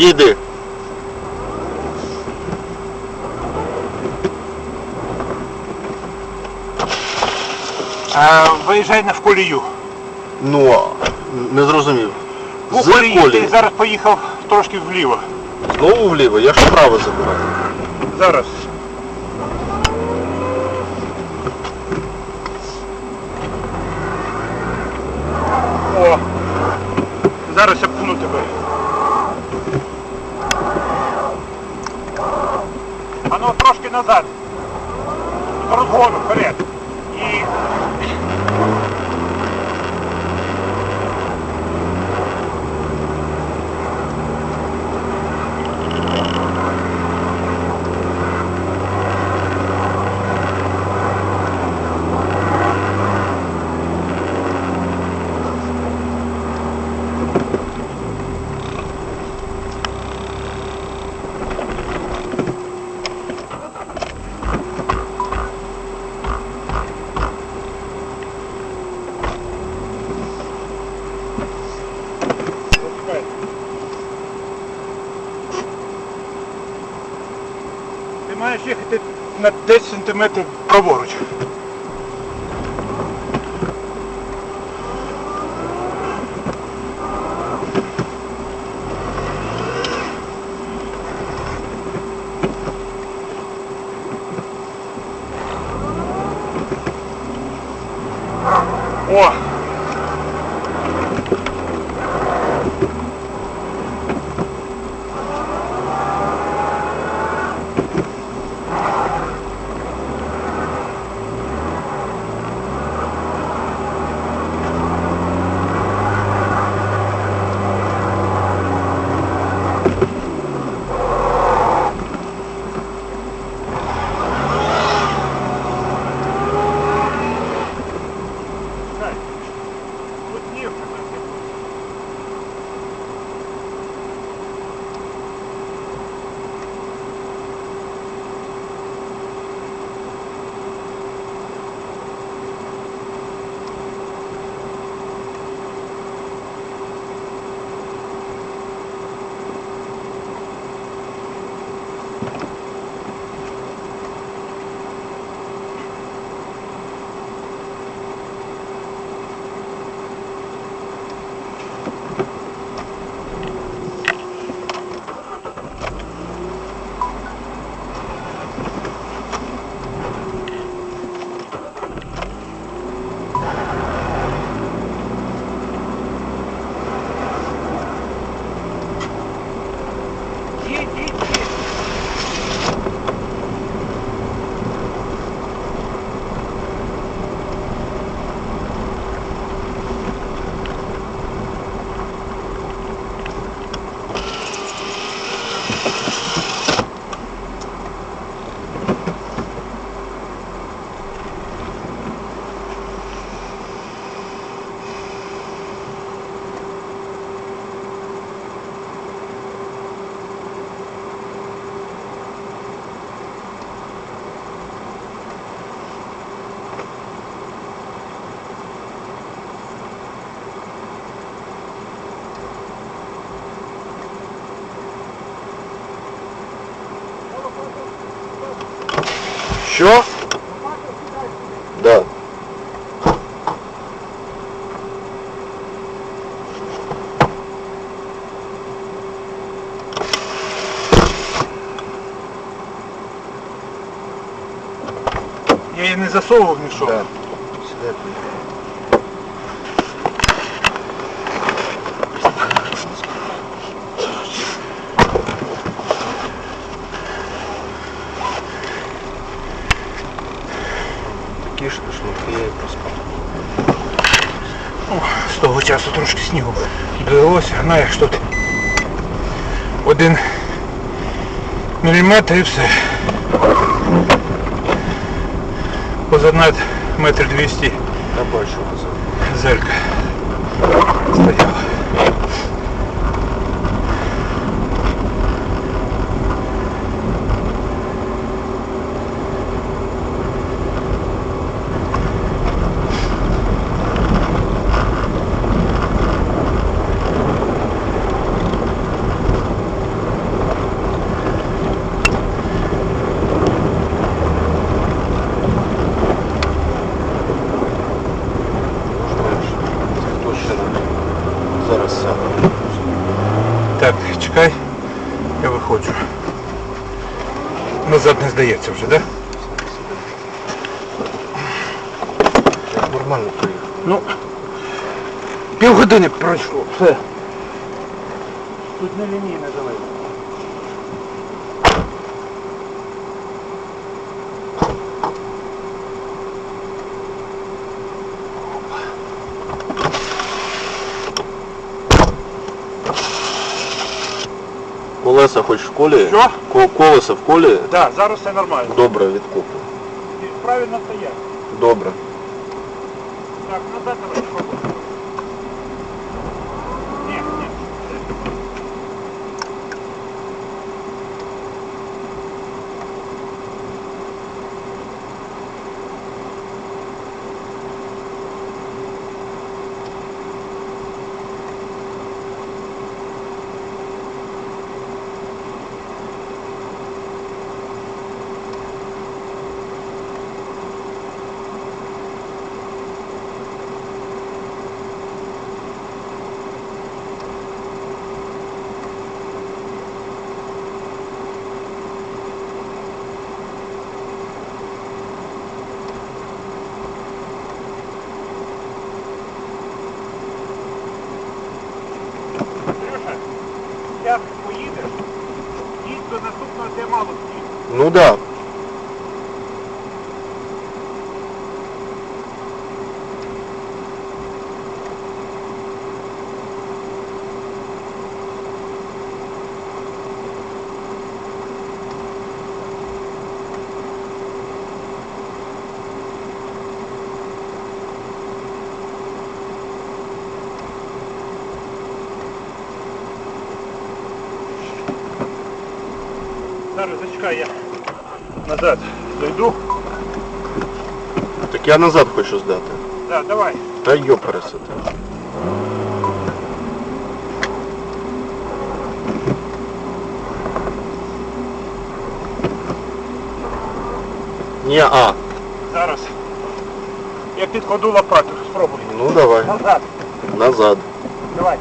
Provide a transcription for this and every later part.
Підійди. А, виїжджай на в колію. Ну, не зрозумів. У З колії ти колії. зараз поїхав трошки вліво. Знову вліво, я ж вправо забираю. Зараз. О! Зараз я пхну тебе. А ну трошки назад. З розгону, вперед. І. Ти маєш їхати на 10 см праворуч. Що? Да. Я її не засовував ні що. Да. Слепий. Такі ж шнурки я і проспав. З того часу трошки снігу довелося, що тут один міліметр і все. Позаднад метр двісті зерка стояв. Зараз сяду. Так, чекай, я виходжу. Назад не здається вже, так? Да? нормально приїхав. Ну, півгодини пройшло, все. Тут не лінійне далеко. Колеса хоч в колі? Що? Ко- Колеса в колі? Так, да, зараз все нормально. Добре, відкуплю. І Правильно стоять. Добре. Так, назад давай Ну да. Зараз зачекай, я назад зайду. Так я назад хочу здати. Да, давай. Та йо пересити. Ні, а. Зараз. Я підкладу лопату, спробуй. Ну давай. Назад. Назад. Давай.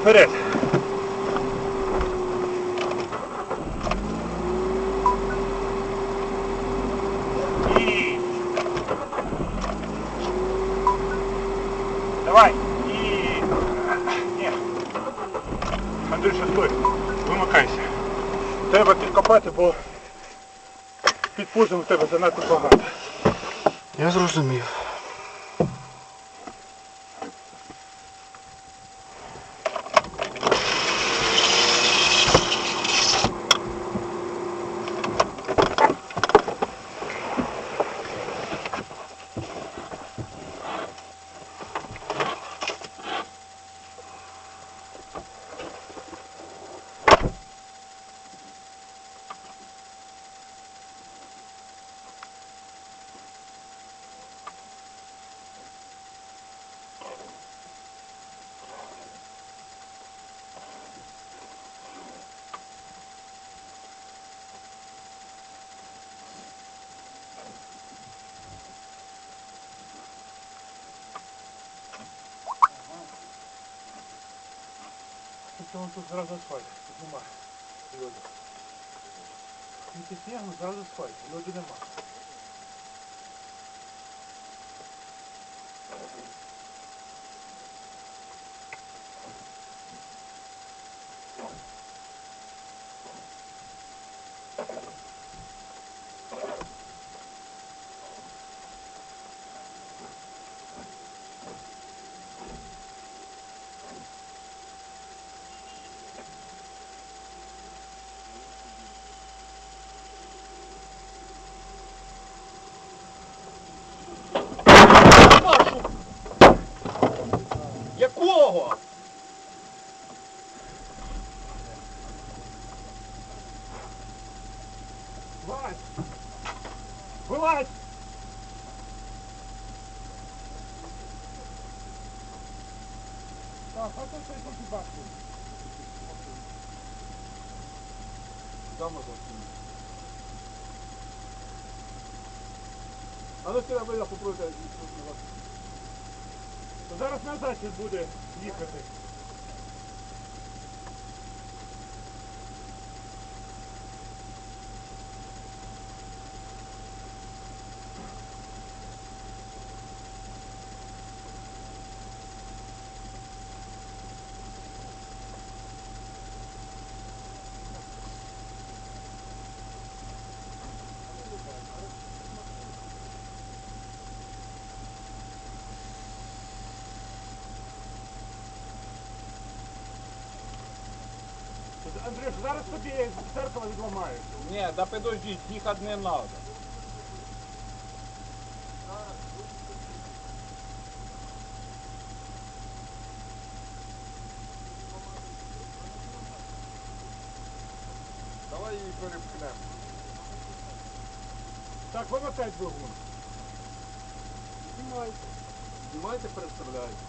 Вперед. Давай. І... Ні. Андрюша, стой. Вимикайся. Треба підкопати, бо під пузом в тебе занадто. Я зрозумів. Тобто тут зразу асфальт, нема льоду. Тільки снігу зразу асфальт, льоду нема. Якого? Вилазь! Вилазь! Так, а то що тут бачиш? Там можна А ну сюди вийде, попробуйте. Зараз назад буде їхати. Андрюш, зараз тобі зеркало відламають. Ні, да подождіть, їхати не треба. Давай її перепхнемо. Так, вимотай двигун. Знімайте. Знімайте, переставляйте.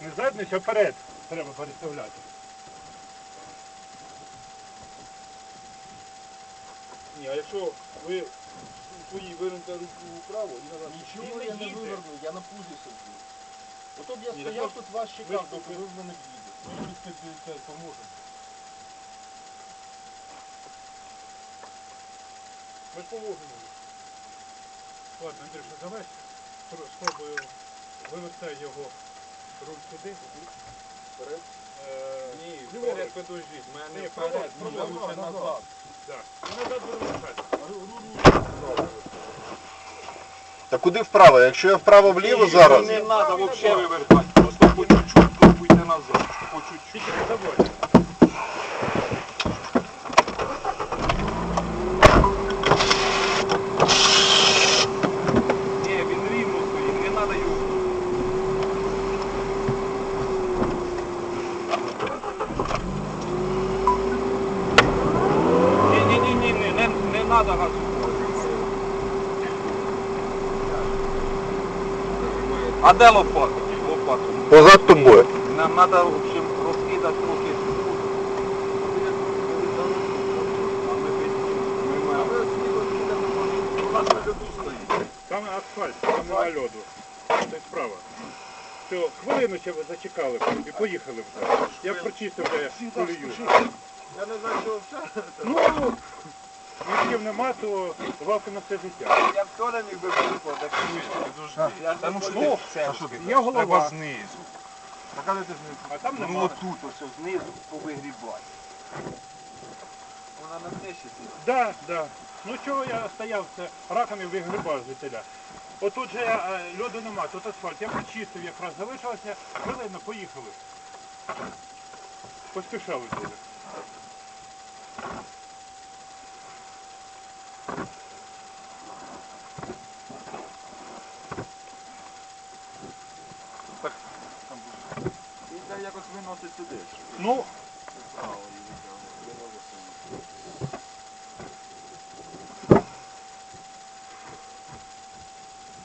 Не задність, а вперед треба переставляти. Ні, а якщо ви свої вирнете руку вправо і назад. Нічого я не вивернув, я на пузі сиджу. Ото б я стояв тут вас чекав, доки ви в мене тут це поможемо. Ми ж поможемо. Ладно, Андрюша, давай спро- спробую вивести його руль сюди. Вперед. Е, Ні, вперед подождіть, мене вперед, ну, лучше назад. Так. І назад вирушати. Та куди вправо? Якщо я вправо-вліво зараз. Не треба взагалі вивертати, просто по чуть-чуть пробуйте назад. По чуть-чуть. Тільки не забудь. Ні, він рівно стоїть, не треба його. Ні, ні, ні, ні, ні, не газу. А де лопата? Лопату. Позад тобою. Нам треба, в общем, розкидати трохи. Там асфальт, там нема льоду. Це справа. Все, хвилину ще зачекали і поїхали вже. Я прочистив вже колію. Я не знаю, що все. Ну, місків нема, то валка на все життя. Я б теж міг би так ну що? Є голова, знизу. Так але ти знизу. а там Ну отут, ось знизу повигрібай. Вона на дне ще сидить. Да, да. Ну чого я стояв, це раками вигрібав звідтиля. Отут же е, льоду нема, тут асфальт. Я почистив якраз, залишилося хвилина, поїхали. Поспішали дуже. Він якось виносить сюди. Ну.